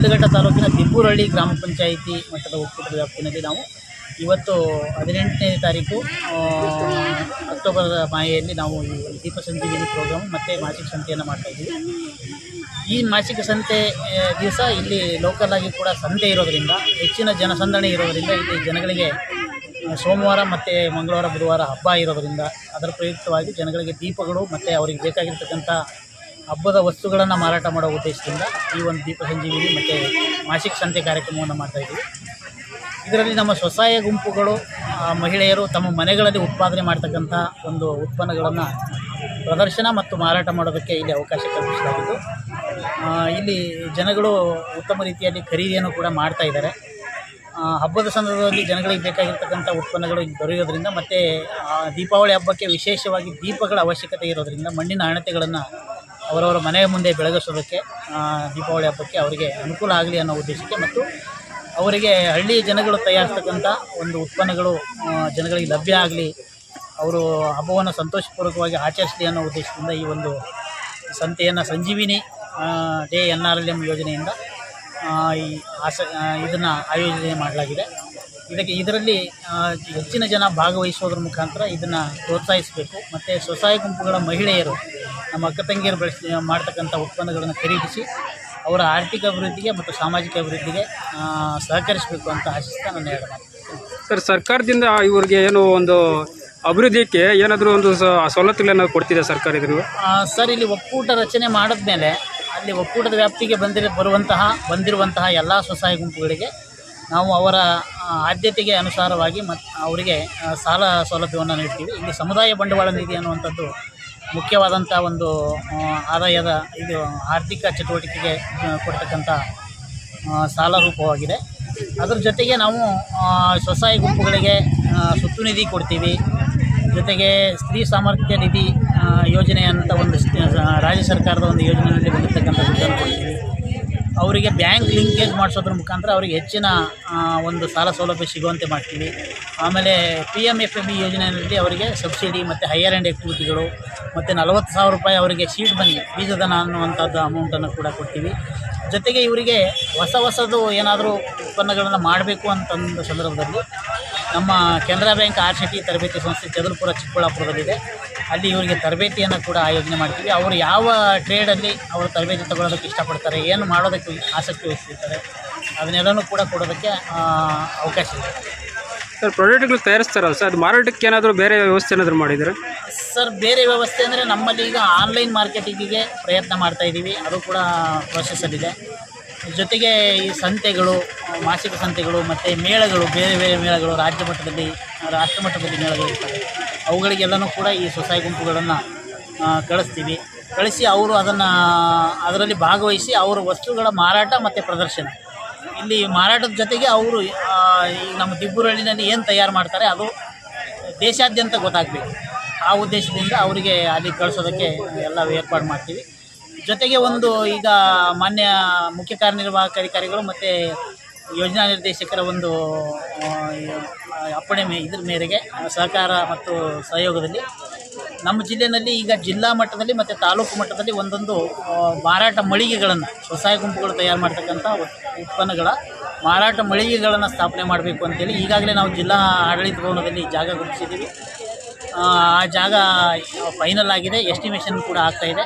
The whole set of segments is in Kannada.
ಶಿಡ್ಲಘಟ್ಟ ತಾಲೂಕಿನ ದಿಬ್ಬೂರಹಳ್ಳಿ ಗ್ರಾಮ ಪಂಚಾಯಿತಿ ಮಟ್ಟದ ಒಕ್ಕೂಟದ ವ್ಯಾಪ್ತಿನಲ್ಲಿ ನಾವು ಇವತ್ತು ಹದಿನೆಂಟನೇ ತಾರೀಕು ಅಕ್ಟೋಬರ್ ಮಾಹೆಯಲ್ಲಿ ನಾವು ದೀಪ ಸಂಜೀವಿನಿ ಪ್ರೋಗ್ರಾಮ್ ಮತ್ತು ಮಾಸಿಕ ಸಂತೆಯನ್ನು ಮಾಡ್ತಾ ಇದ್ದೀವಿ. ಈ ಮಾಸಿಕ ಸಂತೆ ದಿವಸ ಇಲ್ಲಿ ಲೋಕಲ್ ಆಗಿ ಕೂಡ ಸಂತೆ ಇರೋದರಿಂದ, ಹೆಚ್ಚಿನ ಜನಸಂದಣಿ ಇರೋದರಿಂದ ಇಲ್ಲಿ ಜನಗಳಿಗೆ ಸೋಮವಾರ ಮತ್ತು ಮಂಗಳವಾರ, ಬುಧವಾರ ಹಬ್ಬ ಇರೋದರಿಂದ ಅದರ ಪ್ರಯುಕ್ತವಾಗಿ ಜನಗಳಿಗೆ ದೀಪಗಳು ಮತ್ತು ಅವರಿಗೆ ಬೇಕಾಗಿರ್ತಕ್ಕಂಥ ಹಬ್ಬದ ವಸ್ತುಗಳನ್ನು ಮಾರಾಟ ಮಾಡೋ ಉದ್ದೇಶದಿಂದ ಈ ಒಂದು ದೀಪ ಸಂಜೀವಿನಿ ಮತ್ತು ಮಾಸಿಕ ಸಂತೆ ಕಾರ್ಯಕ್ರಮವನ್ನು ಮಾಡ್ತಾಯಿದ್ದೀವಿ ಇದರಲ್ಲಿ ನಮ್ಮ ಸ್ವಸಹಾಯ ಗುಂಪುಗಳು ಮಹಿಳೆಯರು ತಮ್ಮ ಮನೆಗಳಲ್ಲಿ ಉತ್ಪಾದನೆ ಮಾಡ್ತಕ್ಕಂಥ ಒಂದು ಉತ್ಪನ್ನಗಳನ್ನು ಪ್ರದರ್ಶನ ಮತ್ತು ಮಾರಾಟ ಮಾಡೋದಕ್ಕೆ ಇಲ್ಲಿ ಅವಕಾಶ ಕಲ್ಪಿಸಲಾಗಿದ್ದು ಇಲ್ಲಿ ಜನಗಳು ಉತ್ತಮ ರೀತಿಯಲ್ಲಿ ಖರೀದಿಯನ್ನು ಕೂಡ ಮಾಡ್ತಾ ಇದ್ದಾರೆ. ಹಬ್ಬದ ಸಂದರ್ಭದಲ್ಲಿ ಜನಗಳಿಗೆ ಬೇಕಾಗಿರ್ತಕ್ಕಂಥ ಉತ್ಪನ್ನಗಳು ದೊರೆಯೋದ್ರಿಂದ ಮತ್ತು ದೀಪಾವಳಿ ಹಬ್ಬಕ್ಕೆ ವಿಶೇಷವಾಗಿ ದೀಪಗಳ ಅವಶ್ಯಕತೆ ಇರೋದರಿಂದ ಮಣ್ಣಿನ ಹಣತೆಗಳನ್ನು ಅವರವರ ಮನೆಯ ಮುಂದೆ ಬೆಳಗಿಸೋದಕ್ಕೆ ದೀಪಾವಳಿ ಹಬ್ಬಕ್ಕೆ ಅವರಿಗೆ ಅನುಕೂಲ ಆಗಲಿ ಅನ್ನೋ ಉದ್ದೇಶಕ್ಕೆ ಮತ್ತು ಅವರಿಗೆ ಹಳ್ಳಿ ಜನಗಳು ತಯಾರಿಸ್ತಕ್ಕಂಥ ಒಂದು ಉತ್ಪನ್ನಗಳು ಜನಗಳಿಗೆ ಲಭ್ಯ ಆಗಲಿ, ಅವರು ಹಬ್ಬವನ್ನು ಸಂತೋಷಪೂರ್ವಕವಾಗಿ ಆಚರಿಸಲಿ ಅನ್ನೋ ಉದ್ದೇಶದಿಂದ ಈ ಒಂದು ಸಂತೆಯನ್ನು Sanjeevini day N R L M ಯೋಜನೆಯಿಂದ ಈ ಆಸ ಇದನ್ನು ಆಯೋಜನೆ ಮಾಡಲಾಗಿದೆ. ಇದಕ್ಕೆ ಇದರಲ್ಲಿ ಹೆಚ್ಚಿನ ಜನ ಭಾಗವಹಿಸೋದ್ರ ಮುಖಾಂತರ ಇದನ್ನು ಪ್ರೋತ್ಸಾಹಿಸಬೇಕು. ಮತ್ತು ಸ್ವಸಹಾಯ ಗುಂಪುಗಳ ಮಹಿಳೆಯರು ನಮ್ಮ ಅಕ್ಕ ತಂಗಿಯರು ಬಳಸಿ ಮಾಡ್ತಕ್ಕಂಥ ಉತ್ಪನ್ನಗಳನ್ನು ಖರೀದಿಸಿ ಅವರ ಆರ್ಥಿಕ ಅಭಿವೃದ್ಧಿಗೆ ಮತ್ತು ಸಾಮಾಜಿಕ ಅಭಿವೃದ್ಧಿಗೆ ಸಹಕರಿಸಬೇಕು ಅಂತ ಆಶಿಸ್ತಾ ನಾನು ಹೇಳ ಸರ್ ಸರ್ಕಾರದಿಂದ ಇವ್ರಿಗೆ ಏನು ಒಂದು ಅಭಿವೃದ್ಧಿಗೆ ಏನಾದರೂ ಒಂದು ಸವಲತ್ತುಗಳನ್ನು ಸವಲತ್ತುಗಳನ್ನ ಕೊಡ್ತಿದೆ ಸರ್ಕಾರ ಇದ್ರು ಸರ್ ಇಲ್ಲಿ ಒಕ್ಕೂಟ ರಚನೆ ಮಾಡಿದ ಮೇಲೆ ಅಲ್ಲಿ ಒಕ್ಕೂಟದ ವ್ಯಾಪ್ತಿಗೆ ಬಂದಿರ ಬರುವಂತಹ ಬಂದಿರುವಂತಹ ಎಲ್ಲ ಸ್ವಸಹಾಯ ಗುಂಪುಗಳಿಗೆ ನಾವು ಅವರ ಆದ್ಯತೆಗೆ ಅನುಸಾರವಾಗಿ ಮತ್ತು ಅವರಿಗೆ ಸಾಲ ಸೌಲಭ್ಯವನ್ನು ನೀಡ್ತೀವಿ. ಇಲ್ಲಿ ಸಮುದಾಯ ಬಂಡವಾಳ ನಿಧಿ ಅನ್ನುವಂಥದ್ದು ಮುಖ್ಯವಾದಂಥ ಒಂದು ಆದಾಯದ ಇದು ಆರ್ಥಿಕ ಚಟುವಟಿಕೆಗೆ ಕೊಡ್ತಕ್ಕಂಥ ಸಾಲ ರೂಪವಾಗಿದೆ. ಅದ್ರ ಜೊತೆಗೆ ನಾವು ಸ್ವಸಹಾಯ ಗುಂಪುಗಳಿಗೆ ಸುತ್ತು ನಿಧಿ ಕೊಡ್ತೀವಿ. ಜೊತೆಗೆ ಸ್ತ್ರೀ ಸಾಮರ್ಥ್ಯ ನಿಧಿ ಯೋಜನೆ ಅಂತ ಒಂದು ರಾಜ್ಯ ಸರ್ಕಾರದ ಒಂದು ಯೋಜನೆಯಲ್ಲಿ ಬಂದಿರತಕ್ಕಂಥ ದುಡ್ಡನ್ನು ಕೊಡ್ತೀವಿ. ಅವರಿಗೆ ಬ್ಯಾಂಕ್ ಲಿಂಕೇಜ್ ಮಾಡಿಸೋದ್ರ ಮುಖಾಂತರ ಅವರಿಗೆ ಹೆಚ್ಚಿನ ಒಂದು ಸಾಲ ಸೌಲಭ್ಯ ಸಿಗುವಂತೆ ಮಾಡ್ತೀವಿ. ಆಮೇಲೆ P M F M E ಯೋಜನೆಯಲ್ಲಿ ಅವರಿಗೆ ಸಬ್ಸಿಡಿ ಮತ್ತು ಹೈಯರ್ ಆ್ಯಂಡ್ ಆ್ಯಕ್ಟಿವಿಟಿಗಳು ಮತ್ತು ನಲವತ್ತು ಸಾವಿರ ರೂಪಾಯಿ ಅವರಿಗೆ ಸೀಡ್ ಬನ್ನಿ ಬೀಜದನ ಅನ್ನುವಂಥದ್ದು ಅಮೌಂಟನ್ನು ಕೂಡ ಕೊಡ್ತೀವಿ. ಜೊತೆಗೆ ಇವರಿಗೆ ಹೊಸ ಹೊಸದು ಏನಾದರೂ ಉತ್ಪನ್ನಗಳನ್ನು ಮಾಡಬೇಕು ಅಂತಂದ ಸಂದರ್ಭದಲ್ಲಿ ನಮ್ಮ Canara bank R C T ತರಬೇತಿ ಸಂಸ್ಥೆ ಚದುರ್ಪುರ ಚಿಕ್ಕಬಳ್ಳಾಪುರದಲ್ಲಿದೆ. ಅಲ್ಲಿ ಇವರಿಗೆ ತರಬೇತಿಯನ್ನು ಕೂಡ ಆಯೋಜನೆ ಮಾಡ್ತೀವಿ. ಅವರು ಯಾವ ಟ್ರೇಡಲ್ಲಿ ಅವರು ತರಬೇತಿ ತಗೊಳ್ಳೋದಕ್ಕೆ ಇಷ್ಟಪಡ್ತಾರೆ ಏನು ಮಾಡೋದಕ್ಕೆ ಆಸಕ್ತಿ ವಹಿಸ್ತಿರ್ತಾರೆ ಅದನ್ನೆಲ್ಲನೂ ಕೂಡ ಕೊಡೋದಕ್ಕೆ ಅವಕಾಶ ಇದೆ. ಸರ್ ಪ್ರಾಡಕ್ಟ್ಗಳು ತಯಾರಿಸ್ತಾರಲ್ಲ ಸರ್ ಅದು ಮಾರಾಟಕ್ಕೆ ಏನಾದರೂ ಬೇರೆ ವ್ಯವಸ್ಥೆ ಏನಾದರೂ ಮಾಡಿದರೆ ಸರ್ ಬೇರೆ ವ್ಯವಸ್ಥೆ ಅಂದರೆ ನಮ್ಮಲ್ಲಿ ಈಗ ಆನ್ಲೈನ್ ಮಾರ್ಕೆಟಿಂಗಿಗೆ ಪ್ರಯತ್ನ ಮಾಡ್ತಾ ಇದ್ದೀವಿ. ಅದು ಕೂಡ ಪ್ರೊಸೆಸಲ್ಲಿದೆ ಜೊತೆಗೆ ಈ ಸಂತೆಗಳು ಮಾಸಿಕ ಸಂತೆಗಳು ಮತ್ತು ಮೇಳಗಳು ಬೇರೆ ಬೇರೆ ಮೇಳಗಳು ರಾಜ್ಯ ಮಟ್ಟದಲ್ಲಿ ರಾಷ್ಟ್ರ ಮಟ್ಟದಲ್ಲಿ ಮೇಳಗಳು ಇರ್ತವೆ. ಅವುಗಳಿಗೆಲ್ಲನೂ ಕೂಡ ಈ ಸ್ವಸಹಾಯ ಗುಂಪುಗಳನ್ನು ಕಳಿಸ್ತೀವಿ. ಕಳಿಸಿ ಅವರು ಅದನ್ನು, ಅದರಲ್ಲಿ ಭಾಗವಹಿಸಿ ಅವರ ವಸ್ತುಗಳ ಮಾರಾಟ ಮತ್ತು ಪ್ರದರ್ಶನ. ಇಲ್ಲಿ ಮಾರಾಟದ ಜೊತೆಗೆ ಅವರು ನಮ್ಮ ದಿಬ್ಬೂರಳ್ಳಿನಲ್ಲಿ ಏನು ತಯಾರು ಮಾಡ್ತಾರೆ ಅದು ದೇಶಾದ್ಯಂತ ಗೊತ್ತಾಗಬೇಕು. ಆ ಉದ್ದೇಶದಿಂದ ಅವರಿಗೆ ಅಲ್ಲಿ ಕಳಿಸೋದಕ್ಕೆ ಎಲ್ಲ ಏರ್ಪಾಡು ಮಾಡ್ತೀವಿ. ಜೊತೆಗೆ ಒಂದು ಈಗ ಮಾನ್ಯ ಮುಖ್ಯ ಕಾರ್ಯನಿರ್ವಾಹಕ ಅಧಿಕಾರಿಗಳು ಮತ್ತು ಯೋಜನಾ ನಿರ್ದೇಶಕರ ಒಂದು ಅಪ್ಪಣೆ ಮೇ, ಇದ್ರ ಮೇರೆಗೆ ಸಹಕಾರ ಮತ್ತು ಸಹಯೋಗದಲ್ಲಿ ನಮ್ಮ ಜಿಲ್ಲೆಯಲ್ಲಿ ಈಗ ಜಿಲ್ಲಾ ಮಟ್ಟದಲ್ಲಿ ಮತ್ತು ತಾಲೂಕು ಮಟ್ಟದಲ್ಲಿ ಒಂದೊಂದು ಮಾರಾಟ ಮಳಿಗೆಗಳನ್ನು, ಸ್ವಸಹಾಯ ಗುಂಪುಗಳು ತಯಾರು ಮಾಡ್ತಕ್ಕಂಥ ಉತ್ಪನ್ನಗಳ ಮಾರಾಟ ಮಳಿಗೆಗಳನ್ನು ಸ್ಥಾಪನೆ ಮಾಡಬೇಕು ಅಂತೇಳಿ ಈಗಾಗಲೇ ನಾವು ಜಿಲ್ಲಾ ಆಡಳಿತ ಭವನದಲ್ಲಿ ಜಾಗ ಗುರುತಿಸಿದ್ದೀವಿ. ಆ ಜಾಗ ಫೈನಲ್ ಆಗಿದೆ. ಎಸ್ಟಿಮೇಷನ್ ಕೂಡ ಆಗ್ತಾ ಇದೆ.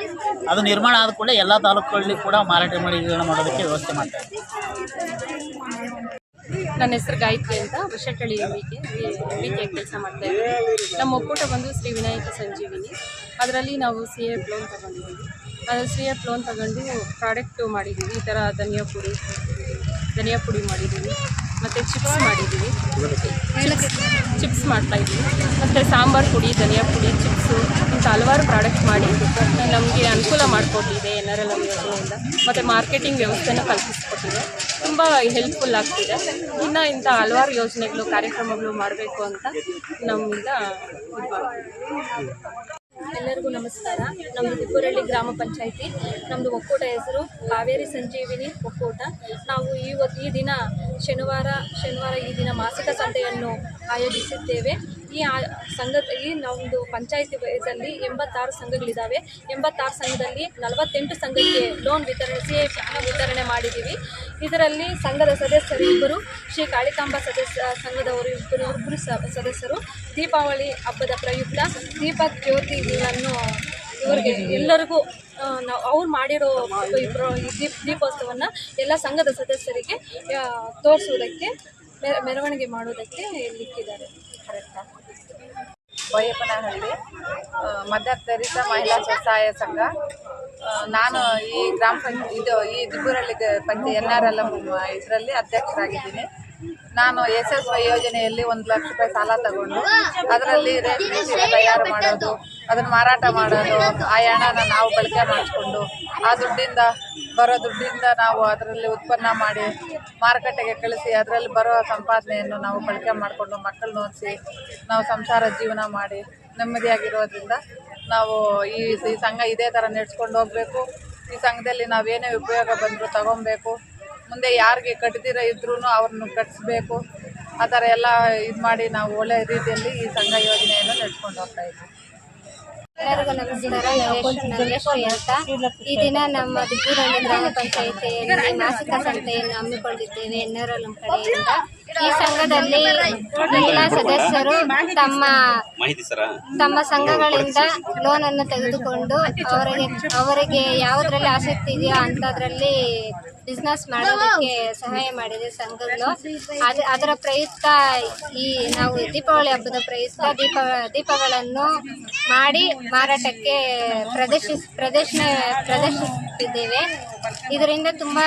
ಅದು ನಿರ್ಮಾಣ ಆದ ಕೂಡಲೇ ಎಲ್ಲ ತಾಲೂಕುಗಳಲ್ಲಿ ಕೂಡ ಮಾರಾಟ ಮಳಿಗೆಗಳನ್ನ ಮಾಡೋದಕ್ಕೆ ವ್ಯವಸ್ಥೆ ಮಾಡ್ತಾ ನನ್ನ ಹೆಸರು ಗಾಯತ್ರಿ ಅಂತ. ವೃಷಟಳ್ಳಿ ಎಂಬಿಕೆ ಎಂಬಿಕೆ ಕೆಲಸ ಮಾಡ್ತಾ ಇದ್ದೀವಿ ನಮ್ಮ ಒಕ್ಕೂಟ ಬಂದು ಶ್ರೀ ವಿನಾಯಕ ಸಂಜೀವಿನಿ. ಅದರಲ್ಲಿ ನಾವು ಸಿ ಎಫ್ ಲೋನ್ ತಗೊಂಡಿದ್ದೀವಿ. ಅದು ಸಿ ಎಫ್ ಲೋನ್ ತಗೊಂಡು ಪ್ರಾಡಕ್ಟು ಮಾಡಿದ್ದೀವಿ. ಈ ಥರ ಧನಿಯಾ ಪುಡಿ ಧನಿಯಾ ಪುಡಿ ಮಾಡಿದ್ದೀವಿ. ಮತ್ತು ಚಿಪ್ಸ್ ಮಾಡಿದ್ದೀವಿ. ಚಿಪ್ಸ್ ಮಾಡ್ತಾ ಇದ್ದೀವಿ. ಮತ್ತು ಸಾಂಬಾರು ಪುಡಿ, ಧನಿಯಾ ಪುಡಿ, ಚಿಪ್ಸು, ಇಂಥ ಹಲವಾರು ಪ್ರಾಡಕ್ಟ್ ಮಾಡಿ ನಮಗೆ ಅನುಕೂಲ ಮಾಡಿಕೊಟ್ಟಿದೆ ಎನ್ ಆರ್ ಎಲ್ ಎಂ ಯೋಜನೆಯಿಂದ ಮತ್ತು ಮಾರ್ಕೆಟಿಂಗ್ ವ್ಯವಸ್ಥೆನ ಕಲ್ಪಿಸ್ಕೊಟ್ಟಿದೆ. ತುಂಬ ಹೆಲ್ಪ್ಫುಲ್ ಆಗ್ತಿದೆ. ಇನ್ನು ಇಂಥ ಹಲವಾರು ಯೋಜನೆಗಳು, ಕಾರ್ಯಕ್ರಮಗಳು ಮಾಡಬೇಕು ಅಂತ ನಮ್ಮಿಂದ. ಎಲ್ಲರಿಗೂ ನಮಸ್ಕಾರ. ನಮ್ಮದು ದಿಬ್ಬೂರಳ್ಳಿ ಗ್ರಾಮ ಪಂಚಾಯಿತಿ. ನಮ್ಮದು ಒಕ್ಕೂಟ ಹೆಸರು ಕಾವೇರಿ ಸಂಜೀವಿನಿ ಒಕ್ಕೂಟ. ನಾವು ಇವತ್ತು ಈ ದಿನ ಶನಿವಾರ ಶನಿವಾರ ಈ ದಿನ ಮಾಸಿಕ ಸಂತೆಯನ್ನು ಆಯೋಜಿಸಿದ್ದೇವೆ. ಈ ಸಂಘದ ಈ ನಮ್ಮದು ಪಂಚಾಯಿತಿ ವಯಸ್ಸಲ್ಲಿ ಎಂಬತ್ತಾರು ಸಂಘಗಳಿದ್ದಾವೆ ಎಂಬತ್ತಾರು ಸಂಘದಲ್ಲಿ ನಲವತ್ತೆಂಟು ಸಂಘಕ್ಕೆ ಲೋನ್ ವಿತರಣೆ ಹಣ ವಿತರಣೆ ಮಾಡಿದ್ದೀವಿ ಇದರಲ್ಲಿ ಸಂಘದ ಸದಸ್ಯರು ಇಬ್ಬರು, ಶ್ರೀ ಕಾಳಿಕಾಂಬ ಸದಸ್ಯ, ಸಂಘದವರು ಇಬ್ಬರು ಇಬ್ಬರು ಸದಸ್ಯರು. ದೀಪಾವಳಿ ಹಬ್ಬದ ಪ್ರಯುಕ್ತ ದೀಪಕ್ ಜ್ಯೋತಿಗಳನ್ನು ಇವರಿಗೆ ಎಲ್ಲರಿಗೂ ನಾವು ಅವ್ರು ಮಾಡಿರೋ ದೀಪ ದೀಪೋತ್ಸವವನ್ನು ಎಲ್ಲ ಸಂಘದ ಸದಸ್ಯರಿಗೆ ತೋರಿಸುವುದಕ್ಕೆ, ಮೆರ- ಮೆರವಣಿಗೆ ಮಾಡುವುದಕ್ಕೆ ಲಿಕ್ಕಿದ್ದಾರೆ ಕರೆಕ್ಟಾ ಬೈಯಪ್ಪನಹಳ್ಳಿ ಆ, ಮಧ್ಯಪ್ರದೇಶ ಮಹಿಳಾ ಸ್ವಸಹಾಯ ಸಂಘ. ನಾನು ಈ ಗ್ರಾಮ ಪಂಚ ಇದು ಈ ದಿಬ್ಬೂರಲ್ಲಿ ಪಂಚ ಎನ್ ಆರ್ ಎಲ್ ಎಂ ಇದರಲ್ಲಿ ಅಧ್ಯಕ್ಷರಾಗಿದ್ದೀನಿ. ನಾನು ಎಸ್ ಎಸ್ ವೈ ಯೋಜನೆಯಲ್ಲಿ ಒಂದು ಲಕ್ಷ ರೂಪಾಯಿ ಸಾಲ ತಗೊಂಡು ಅದರಲ್ಲಿ ರೇಷ್ಮೆ ಸೀರೆ ತಯಾರು ಮಾಡೋದು, ಅದನ್ನು ಮಾರಾಟ ಮಾಡೋದು, ಆ ಹಣನ ನಾವು ಬಳಕೆ ಮಾಡಿಸ್ಕೊಂಡು ಆ ದುಡ್ಡಿಂದ, ಬರೋ ದುಡ್ಡಿಂದ ನಾವು ಅದರಲ್ಲಿ ಉತ್ಪನ್ನ ಮಾಡಿ ಮಾರುಕಟ್ಟೆಗೆ ಕಳಿಸಿ ಅದರಲ್ಲಿ ಬರೋ ಸಂಪಾದನೆಯನ್ನು ನಾವು ಬಳಕೆ ಮಾಡಿಕೊಂಡು ಮಕ್ಕಳನ್ನ ಓದಿಸಿ ನಾವು ಸಂಸಾರ ಜೀವನ ಮಾಡಿ ನೆಮ್ಮದಿಯಾಗಿರೋದ್ರಿಂದ ನಾವು ಈ ಈ ಸಂಘ ಇದೇ ಥರ ನಡೆಸ್ಕೊಂಡು ಹೋಗಬೇಕು. ಈ ಸಂಘದಲ್ಲಿ ನಾವೇನೇ ಉಪಯೋಗ ಬಂದರೂ ತಗೊಬೇಕು ಮುಂದೆ ಯಾರಿಗೆ ಕಟ್ಟದಿರ ಇದ್ರೂ ಅವ್ರನ್ನ ಕಟ್ಟಿಸ್ಬೇಕು ಆ ಥರ ಎಲ್ಲ ಇದು ಮಾಡಿ ನಾವು ಒಳ್ಳೆ ರೀತಿಯಲ್ಲಿ ಈ ಸಂಘ ಯೋಜನೆಯನ್ನು ನಡೆಸ್ಕೊಂಡು ಹೋಗ್ತಾ ಇದ್ದೀವಿ. ಎಲ್ಲರಿಗೂ ನಮಸ್ಕಾರ. ಈ ದಿನ ನಮ್ಮ ದಿಬ್ಬೂರಲ್ಲಿ ಗ್ರಾಮ ಪಂಚಾಯಿತಿಯಲ್ಲಿ ಮಾಸಿಕ ಸಂತೆಯನ್ನು ಹಮ್ಮಿಕೊಂಡಿದ್ದೇವೆ ಎನ್ನರಲು ಕಡೆಯಿಂದ. ಈ ಸಂಘದಲ್ಲಿ ಮಹಿಳಾ ಸದಸ್ಯರು ತಮ್ಮ ತಮ್ಮ ಸಂಘಗಳಿಂದ ಲೋನ್ ಅನ್ನು ತೆಗೆದುಕೊಂಡು ಅವರಿಗೆ ಅವರಿಗೆ ಯಾವುದರಲ್ಲಿ ಆಸಕ್ತಿ ಇದೆಯೋ ಅಂಥದ್ರಲ್ಲಿ ಬಿಸ್ನೆಸ್ ಮಾಡೋದಕ್ಕೆ ಸಹಾಯ ಮಾಡಿದೆ ಸಂಘಗಳು. ಅದು ಅದರ ಪ್ರಯುಕ್ತ ಈ ನಾವು ದೀಪಾವಳಿ ಹಬ್ಬದ ಪ್ರಯುಕ್ತ ದೀಪ ದೀಪಗಳನ್ನು ಮಾಡಿ ಮಾರಾಟಕ್ಕೆ ಪ್ರದರ್ಶಿಸ್ ಪ್ರದರ್ಶನ ಪ್ರದರ್ಶಿಸುತ್ತಿದ್ದೇವೆ ಇದರಿಂದ ತುಂಬ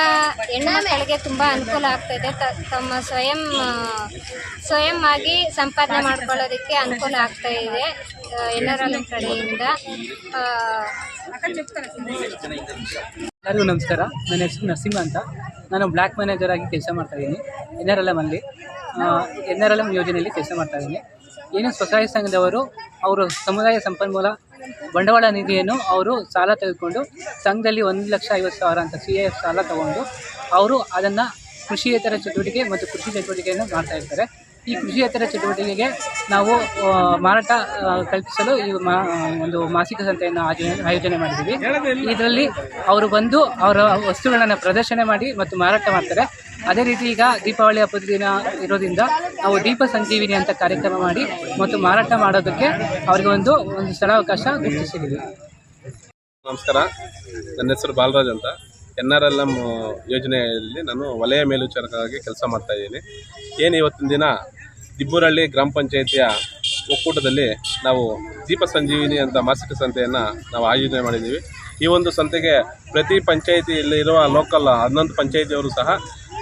ಹೆಣ್ಣುಮಕ್ಕಳಿಗೆ ತುಂಬ ಅನುಕೂಲ ಆಗ್ತಾಯಿದೆ ತಮ್ಮ ಸ್ವಯಂ ಸ್ವಯಂ ಆಗಿ ಸಂಪಾದನೆ ಮಾಡ್ಕೊಳ್ಳೋದಕ್ಕೆ ಅನುಕೂಲ ಆಗ್ತಾ ಇದೆ. ಎನ್ನರಲ್ ಕಡೆಯಿಂದ ಎಲ್ಲರಿಗೂ ನಮಸ್ಕಾರ. ನನ್ನ ಹೆಸರು ನರಸಿಂಹ ಅಂತ. ನಾನು ಬ್ಲ್ಯಾಕ್ ಮ್ಯಾನೇಜರ್ ಆಗಿ ಕೆಲಸ ಮಾಡ್ತಾಯಿದ್ದೀನಿ ಎನ್ ಆರ್ ಎಲ್ ಎಮ್ಮಲ್ಲಿ ಎನ್ ಆರ್ ಎಲ್ ಎಂ ಯೋಜನೆಯಲ್ಲಿ ಕೆಲಸ ಮಾಡ್ತಾಯಿದ್ದೀನಿ ಏನು ಸ್ವಸಹಾಯ ಸಂಘದವರು ಅವರು ಸಮುದಾಯ ಸಂಪನ್ಮೂಲ ಬಂಡವಾಳ ನಿಧಿಯನ್ನು ಅವರು ಸಾಲ ತೆಗೆದುಕೊಂಡು ಸಂಘದಲ್ಲಿ ಒಂದು ಲಕ್ಷ ಐವತ್ತು ಸಾವಿರ ಅಂತ ಸಿ ಎಫ್ ಸಾಲ ತಗೊಂಡು ಅವರು ಅದನ್ನು ಕೃಷಿಯೇತರ ಚಟುವಟಿಕೆ ಮತ್ತು ಕೃಷಿ ಚಟುವಟಿಕೆಯನ್ನು ಮಾಡ್ತಾ ಇರ್ತಾರೆ. ಈ ಕೃಷಿಯೇತರ ಚಟುವಟಿಕೆಗೆ ನಾವು ಮಾರಾಟ ಕಲ್ಪಿಸಲು ಈ ಮಾ, ಒಂದು ಮಾಸಿಕ ಸಂತೆಯನ್ನು ಆಯೋಜನೆ ಆಯೋಜನೆ ಮಾಡಿದ್ದೀವಿ. ಇದರಲ್ಲಿ ಅವರು ಬಂದು ಅವರ ವಸ್ತುಗಳನ್ನು ಪ್ರದರ್ಶನ ಮಾಡಿ ಮತ್ತು ಮಾರಾಟ ಮಾಡ್ತಾರೆ. ಅದೇ ರೀತಿ ಈಗ ದೀಪಾವಳಿ ಹಬ್ಬದ ದಿನ ಇರೋದ್ರಿಂದ ನಾವು ದೀಪ ಸಂಜೀವಿನಿ ಅಂತ ಕಾರ್ಯಕ್ರಮ ಮಾಡಿ ಮತ್ತು ಮಾರಾಟ ಮಾಡೋದಕ್ಕೆ ಅವರಿಗೆ ಒಂದು ಒಂದು ಸ್ಥಳಾವಕಾಶ ಗುರುತಿಸಿದ್ದೀವಿ. ನಮಸ್ಕಾರ. ನನ್ನ ಹೆಸರು ಬಾಲರಾಜ್ ಅಂತ. ಎನ್ ಆರ್ ಎಲ್ ಎಂ ಯೋಜನೆಯಲ್ಲಿ ನಾನು ವಲಯ ಮೇಲ್ವಿಚಾರಕರಾಗಿ ಕೆಲಸ ಮಾಡ್ತಾ ಇದ್ದೀನಿ. ಏನು ಇವತ್ತಿನ ದಿನ? ದಿಬ್ಬೂರಹಳ್ಳಿ ಗ್ರಾಮ ಪಂಚಾಯಿತಿಯ ಒಕ್ಕೂಟದಲ್ಲಿ ನಾವು ದೀಪ ಸಂಜೀವಿನಿ ಅಂತ ಮಾಸಿಕ ಸಂತೆಯನ್ನು ನಾವು ಆಯೋಜನೆ ಮಾಡಿದ್ದೀವಿ. ಈ ಒಂದು ಸಂತೆಗೆ ಪ್ರತಿ ಪಂಚಾಯಿತಿಯಲ್ಲಿ ಇರುವ ಲೋಕಲ್ ಹನ್ನೊಂದು ಪಂಚಾಯಿತಿಯವರು ಸಹ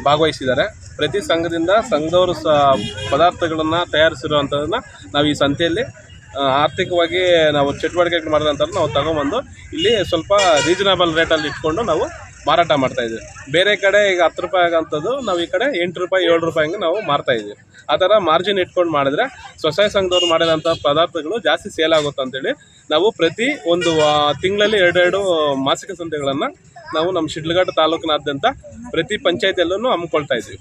ಭಾಗವಹಿಸಿದ್ದಾರೆ. ಪ್ರತಿ ಸಂಘದಿಂದ ಸಂಘದವರು ಸಹ ಪದಾರ್ಥಗಳನ್ನು ತಯಾರಿಸಿರುವಂಥದ್ದನ್ನು ನಾವು ಈ ಸಂತೆಯಲ್ಲಿ ಆರ್ಥಿಕವಾಗಿ ನಾವು ಚಟುವಟಿಕೆ ಮಾಡಿದಂಥದ್ದು ನಾವು ತಗೊಂಬಂದು ಇಲ್ಲಿ ಸ್ವಲ್ಪ ರೀಸನಬಲ್ ರೇಟಲ್ಲಿ ಇಟ್ಕೊಂಡು ನಾವು ಮಾರಾಟ ಮಾಡ್ತಾ ಇದ್ದೀವಿ ಬೇರೆ ಕಡೆ ಈಗ ಹತ್ತು ರೂಪಾಯಿ ಆಗಂಥದ್ದು ನಾವು ಈ ಕಡೆ ಎಂಟು ರೂಪಾಯಿ, ಏಳು ರೂಪಾಯಿ ಹಂಗೆ ನಾವು ಮಾರ್ತಾ ಇದ್ದೀವಿ ಆ ಥರ ಮಾರ್ಜಿನ್ ಇಟ್ಕೊಂಡು ಮಾಡಿದ್ರೆ ಸ್ವಸಹಾಯ ಸಂಘದವ್ರು ಮಾಡಿದಂಥ ಪದಾರ್ಥಗಳು ಜಾಸ್ತಿ ಸೇಲ್ ಆಗುತ್ತೆ ಅಂತೇಳಿ ನಾವು ಪ್ರತಿ ಒಂದು ತಿಂಗಳಲ್ಲಿ ಎರಡೆರಡು ಮಾಸಿಕ ಸಂತೆಗಳನ್ನು ನಾವು ನಮ್ಮ ಶಿಡ್ಲಘಟ್ಟ ತಾಲೂಕಿನಾದ್ಯಂತ ಪ್ರತಿ ಪಂಚಾಯತಿಯಲ್ಲೂ ಹಮ್ಮಿಕೊಳ್ತಾ ಇದ್ದೀವಿ.